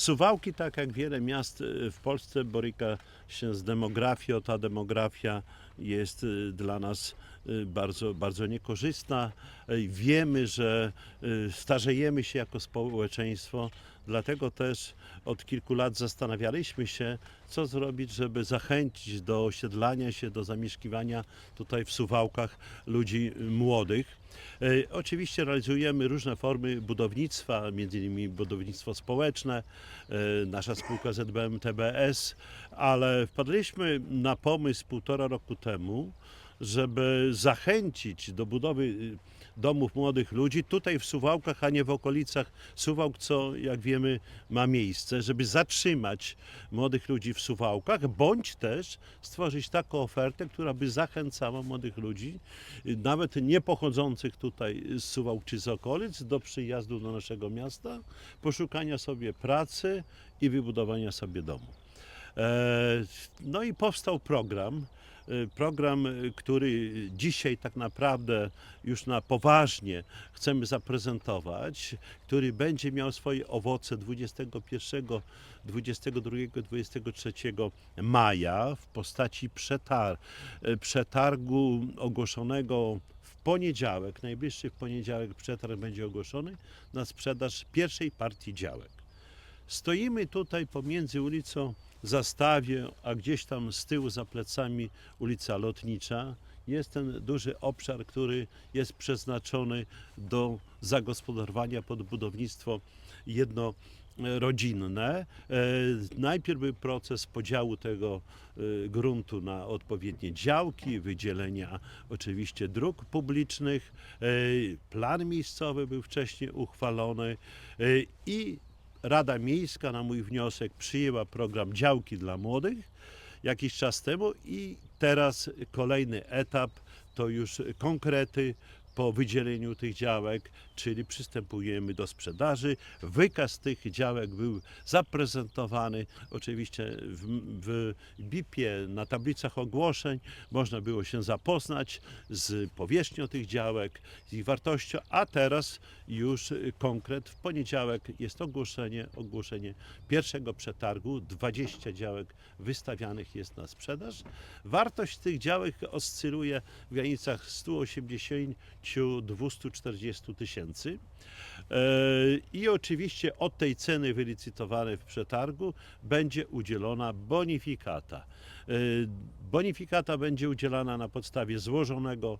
Suwałki, tak jak wiele miast y, w Polsce, boryka się z demografią. Ta demografia jest y, dla nas y, bardzo, bardzo niekorzystna. Wiemy, że starzejemy się jako społeczeństwo, dlatego też od kilku lat zastanawialiśmy się, co zrobić, żeby zachęcić do osiedlania się, do zamieszkiwania tutaj w Suwałkach ludzi młodych. E, Oczywiście realizujemy różne formy budownictwa, innymi budownictwo społeczne, e, nasza spółka ZBM TBS, ale wpadliśmy na pomysł półtora roku temu, żeby zachęcić do budowy y, domów młodych ludzi tutaj w Suwałkach, a nie w okolicach Suwałk, co jak wiemy ma miejsce, żeby zatrzymać młodych ludzi w Suwałkach, bądź też stworzyć taką ofertę, która by zachęcała młodych ludzi, nawet nie pochodzących tutaj z Suwałk czy z okolic, do przyjazdu do naszego miasta, poszukania sobie pracy i wybudowania sobie domu. E, No i powstał program. E, Program, e, który dzisiaj tak naprawdę już na poważnie chcemy zaprezentować, który będzie miał swoje owoce 21, 22, 23 maja w postaci przetar e, przetargu ogłoszonego w poniedziałek, najbliższy poniedziałek przetarg będzie ogłoszony na sprzedaż pierwszej partii działek. Stoimy tutaj pomiędzy ulicą Zastawie, a gdzieś tam z tyłu za plecami ulica Lotnicza. Jest ten duży obszar, który jest przeznaczony do zagospodarowania pod budownictwo jednorodzinne. E, Najpierw był proces podziału tego e, gruntu na odpowiednie działki, wydzielenia oczywiście dróg publicznych. E, Plan miejscowy był wcześniej uchwalony i Rada Miejska na mój wniosek przyjęła program działki dla młodych jakiś czas temu i teraz kolejny etap to już konkrety po wydzieleniu tych działek, czyli przystępujemy do sprzedaży. Wykaz tych działek był zaprezentowany oczywiście w, w BIP-ie, na tablicach ogłoszeń. Można było się zapoznać z powierzchnią tych działek, z ich wartością, a teraz już konkret. W poniedziałek jest ogłoszenie, ogłoszenie pierwszego przetargu. 20 działek wystawianych jest na sprzedaż. Wartość tych działek oscyluje w granicach 180-240 tysięcy. E, I oczywiście od tej ceny wylicytowanej w przetargu będzie udzielona bonifikata. E, Bonifikata będzie udzielana na podstawie złożonego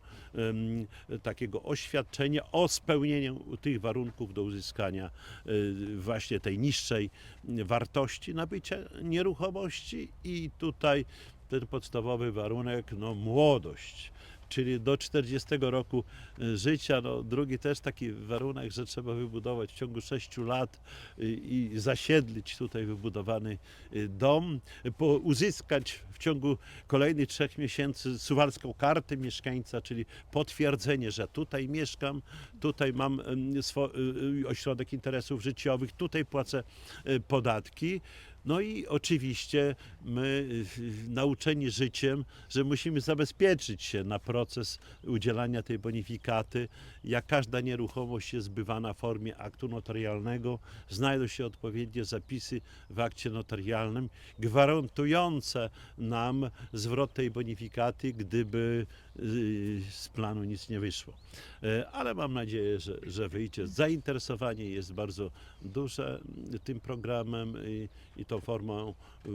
takiego oświadczenia o spełnieniu tych warunków do uzyskania e, właśnie tej niższej wartości nabycia nieruchomości i tutaj ten podstawowy warunek, no młodość czyli do 40 roku y, życia. No, drugi też taki warunek, że trzeba wybudować w ciągu 6 lat y, i zasiedlić tutaj wybudowany y, dom, uzyskać w ciągu kolejnych trzech miesięcy suwalską kartę mieszkańca, czyli potwierdzenie, że tutaj mieszkam, tutaj mam ośrodek interesów życiowych, tutaj płacę podatki. No i oczywiście my y, nauczeni życiem, że musimy zabezpieczyć się na proces udzielania tej bonifikaty. Jak każda nieruchomość jest zbywana w formie aktu notarialnego, znajdą się odpowiednie zapisy w akcie notarialnym gwarantujące nam zwrot tej bonifikaty, gdyby y, z planu nic nie wyszło. E, Ale mam nadzieję, że, że wyjdzie. Zainteresowanie jest bardzo duże tym programem i, i tą formą y,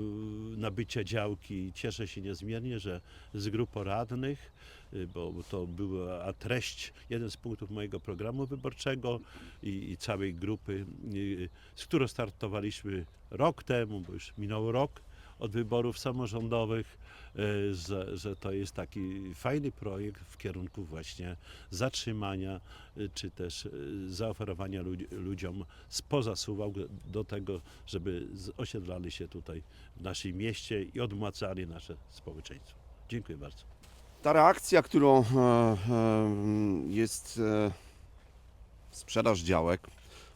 nabycia działki. Cieszę się niezmiernie, że z grupą radnych, y, bo to była treść, jeden z punktów mojego programu wyborczego i, i całej grupy, y, z którą startowaliśmy rok temu, bo już minął rok od wyborów samorządowych, y, że, że to jest taki fajny projekt w kierunku właśnie zatrzymania y, czy też y, zaoferowania ludzi- ludziom spoza Suwałk do tego, żeby osiedlali się tutaj w naszym mieście i odmłacali nasze społeczeństwo. Dziękuję bardzo. Ta reakcja, którą e, e, jest e, sprzedaż działek,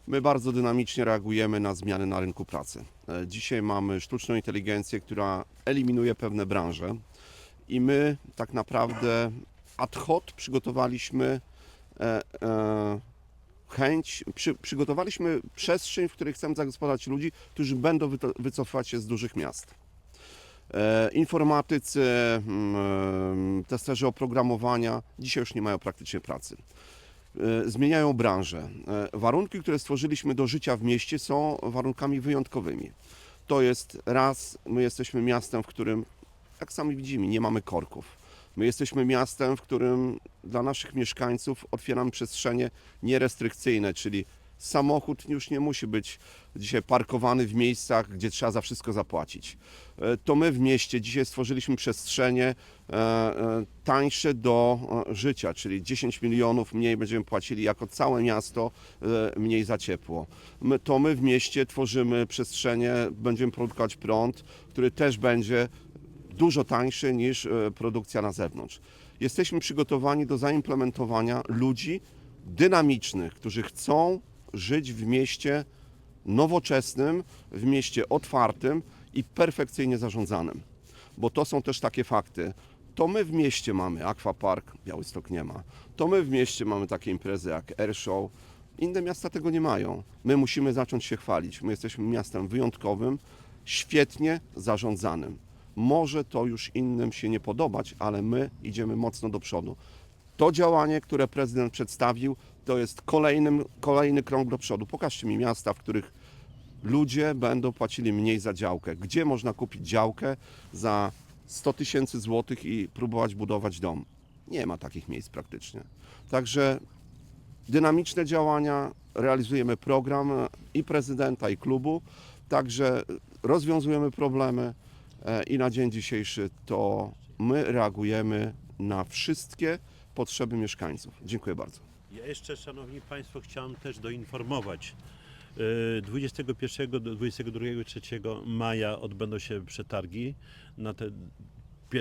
my bardzo dynamicznie reagujemy na zmiany na rynku pracy. E, Dzisiaj mamy sztuczną inteligencję, która eliminuje pewne branże i my tak naprawdę ad hoc przygotowaliśmy e, e, chęć, przy, przygotowaliśmy przestrzeń, w której chcemy zagospodarować ludzi, którzy będą wycofywać się z dużych miast. E, informatycy, mm, testerzy oprogramowania dzisiaj już nie mają praktycznie pracy. E, zmieniają branżę. E, warunki, które stworzyliśmy do życia w mieście są warunkami wyjątkowymi. To jest raz, my jesteśmy miastem, w którym, jak sami widzimy, nie mamy korków. My jesteśmy miastem, w którym dla naszych mieszkańców otwieramy przestrzenie nierestrykcyjne, czyli samochód już nie musi być dzisiaj parkowany w miejscach, gdzie trzeba za wszystko zapłacić. E, To my w mieście dzisiaj stworzyliśmy przestrzenie e, e, tańsze do życia, czyli 10 milionów mniej będziemy płacili jako całe miasto mniej za ciepło. My, to my w mieście tworzymy przestrzenie, będziemy produkować prąd, który też będzie dużo tańszy niż produkcja na zewnątrz. Jesteśmy przygotowani do zaimplementowania ludzi dynamicznych, którzy chcą żyć w mieście nowoczesnym, w mieście otwartym i perfekcyjnie zarządzanym. Bo to są też takie fakty. To my w mieście mamy Aquapark, Białystok nie ma. To my w mieście mamy takie imprezy jak Airshow. Inne miasta tego nie mają. My musimy zacząć się chwalić. My jesteśmy miastem wyjątkowym, świetnie zarządzanym. Może to już innym się nie podobać, ale my idziemy mocno do przodu. To działanie, które prezydent przedstawił, to jest kolejnym, kolejny krok do przodu. Pokażcie mi miasta, w których ludzie będą płacili mniej za działkę. Gdzie można kupić działkę za 100 tysięcy złotych i próbować budować dom? Nie ma takich miejsc praktycznie. Także dynamiczne działania, realizujemy program i prezydenta, i klubu, także rozwiązujemy problemy e, i na dzień dzisiejszy to my reagujemy na wszystkie potrzeby mieszkańców. Dziękuję bardzo. Ja jeszcze, Szanowni Państwo, chciałem też doinformować. E, 21 do 22 3 maja odbędą się przetargi na, te,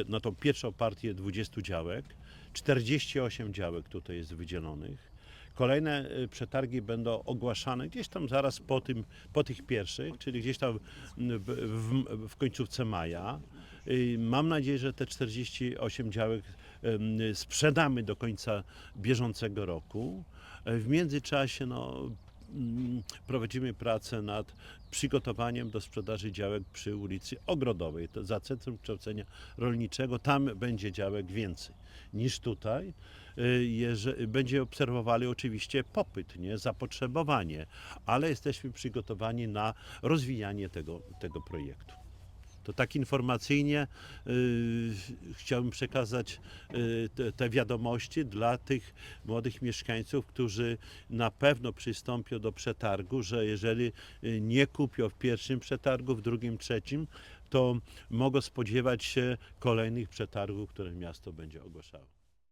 na tą pierwszą partię 20 działek. 48 działek tutaj jest wydzielonych. Kolejne e, przetargi będą ogłaszane gdzieś tam zaraz po, tym, po tych pierwszych, czyli gdzieś tam w, w, w końcówce maja. Mam nadzieję, że te 48 działek sprzedamy do końca bieżącego roku. E, W międzyczasie no, mm, prowadzimy pracę nad przygotowaniem do sprzedaży działek przy ulicy Ogrodowej, to za Centrum Kształcenia Rolniczego. Tam będzie działek więcej niż tutaj. Jeże, będzie obserwowali oczywiście popyt, nie? zapotrzebowanie, ale jesteśmy przygotowani na rozwijanie tego, tego projektu. To tak informacyjnie y, chciałbym przekazać y, te, te wiadomości dla tych młodych mieszkańców, którzy na pewno przystąpią do przetargu, że jeżeli y, nie kupią w pierwszym przetargu, w drugim, trzecim, to mogą spodziewać się kolejnych przetargów, które miasto będzie ogłaszało.